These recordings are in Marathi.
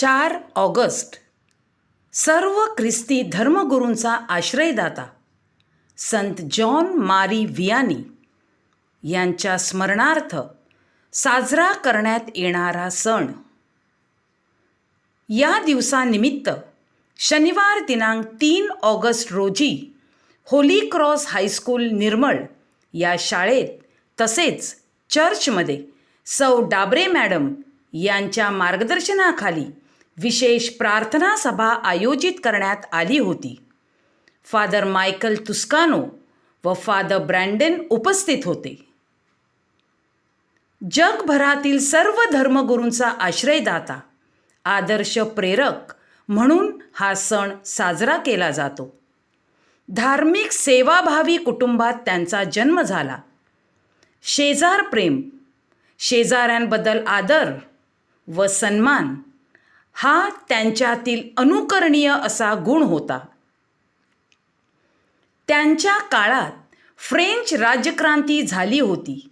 चार ऑगस्ट. सर्व ख्रिस्ती धर्मगुरूंचा आश्रयदाता संत जॉन मारी वियानी यांच्या स्मरणार्थ साजरा करण्यात येणारा सण. या दिवसानिमित्त शनिवार दिनांक तीन ऑगस्ट रोजी होली क्रॉस हायस्कूल निर्मळ या शाळेत तसेच चर्चमध्ये सौ डाबरे मॅडम यांच्या मार्गदर्शनाखाली विशेष प्रार्थना सभा आयोजित करण्यात आली होती. फादर मायकल तुस्कानो व फादर ब्रँडन उपस्थित होते. जगभरातील सर्व धर्मगुरूंचा आश्रयदाता आदर्श प्रेरक म्हणून हा सण साजरा केला जातो. धार्मिक सेवाभावी कुटुंबात त्यांचा जन्म झाला. शेजार प्रेम शेजाऱ्यांबद्दल आदर व सन्मान हा त्यांच्यातील अनुकरणीय असा गुण होता. त्यांच्या काळात फ्रेंच राज्यक्रांती झाली होती.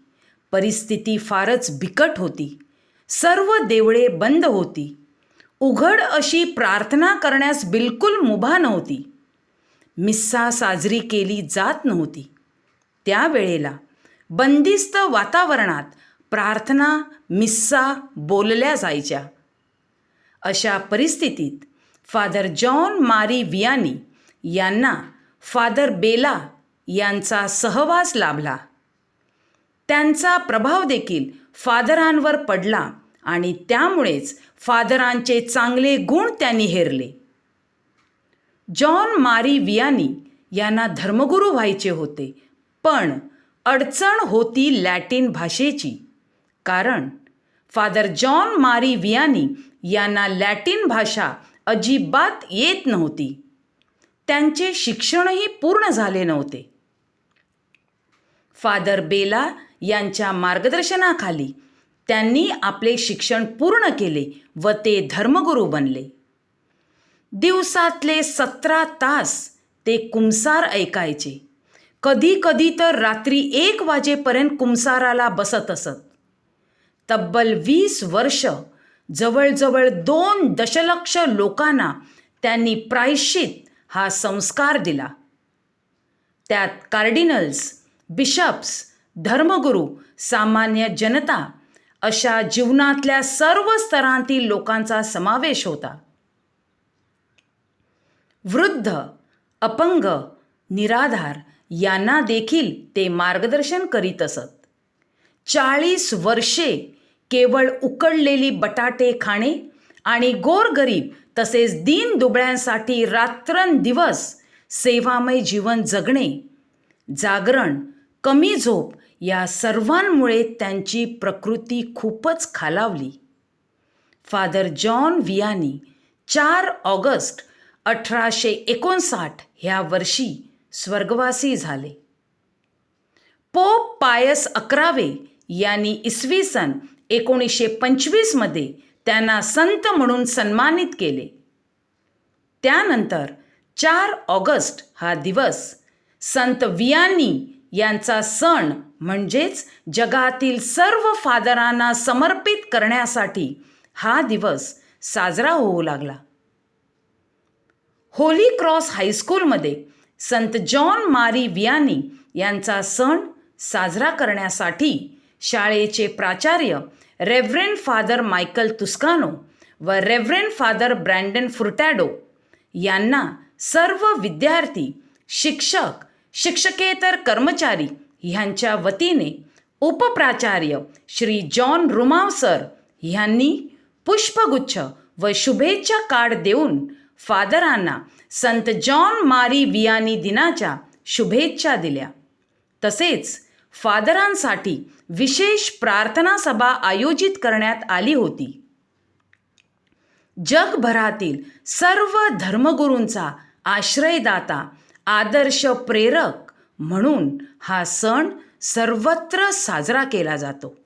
परिस्थिती फारच बिकट होती. सर्व देवळे बंद होती. उघड अशी प्रार्थना करण्यास बिलकुल मुभा नव्हती. मिस्सा साजरी केली जात नव्हती. त्यावेळेला बंदिस्त वातावरणात प्रार्थना मिस्सा बोलल्या जायच्या. अशा परिस्थितीत फादर जॉन मारी वियानी यांना फादर बेला यांचा सहवास लाभला. त्यांचा प्रभाव देखील फादरांवर पडला आणि त्यामुळेच फादरांचे चांगले गुण त्यांनी हेरले. जॉन मारी वियानी यांना धर्मगुरू व्हायचे होते पण अडचण होती लॅटिन भाषेची कारण फादर जॉन मारी वियानी यांना लॅटिन भाषा अजिबात येत नव्हती. त्यांचे शिक्षणही पूर्ण झाले नव्हते. फादर बेला यांच्या मार्गदर्शनाखाली त्यांनी आपले शिक्षण पूर्ण केले व ते धर्मगुरू बनले. दिवसातले सतरा तास ते कुंसार ऐकायचे. कधी कधी तर रात्री एक वाजेपर्यंत कुंसाराला बसत असत. तब्बल वीस वर्ष जवळजवळ दोन दशलक्ष लोकांना त्यांनी प्रायश्चित हा संस्कार दिला. त्यात कार्डिनल्स बिशप्स धर्मगुरू सामान्य जनता अशा जीवनातल्या सर्व स्तरांतील लोकांचा समावेश होता. वृद्ध अपंग निराधार यांना देखील ते मार्गदर्शन करीत असत. चाळीस वर्षे केवळ उकडलेली बटाटे खाणे आणि गोरगरीब तसेच दीन दुबळ्यांसाठी रात्रंदिवस सेवामय जीवन जगणे जागरण कमी झोप या सर्वांमुळे त्यांची प्रकृती खूपच खालावली. फादर जॉन वियानी चार ऑगस्ट अठराशे एकोणसाठ ह्या वर्षी स्वर्गवासी झाले. पोप पायस अकरावे यांनी इसवी सन एकोणीसशे पंचवीसमध्ये त्यांना संत म्हणून सन्मानित केले. त्यानंतर चार ऑगस्ट हा दिवस संत वियानी यांचा सण म्हणजेच जगातील सर्व फादरांना समर्पित करण्यासाठी हा दिवस साजरा होऊ लागला. होली क्रॉस हायस्कूलमध्ये संत जॉन मारी वियानी यांचा सण साजरा करण्यासाठी शाळेचे प्राचार्य रेव्हरेंड फादर मायकल तुस्कानो व रेव्हरेंड फादर ब्रँडन फुर्टॅडो यांना सर्व विद्यार्थी शिक्षक शिक्षकेतर कर्मचारी ह्यांच्या वतीने उपप्राचार्य श्री जॉन रुमाव सर ह्यांनी पुष्पगुच्छ व शुभेच्छा कार्ड देऊन फादरांना संत जॉन मारी वियानी दिनाच्या शुभेच्छा दिल्या. तसेच फादरांसाठी विशेष प्रार्थना सभा आयोजित करण्यात आली होती. जगभरातील सर्व धर्मगुरूंचा आश्रयदाता आदर्श प्रेरक म्हणून हा सण सर्वत्र साजरा केला जातो.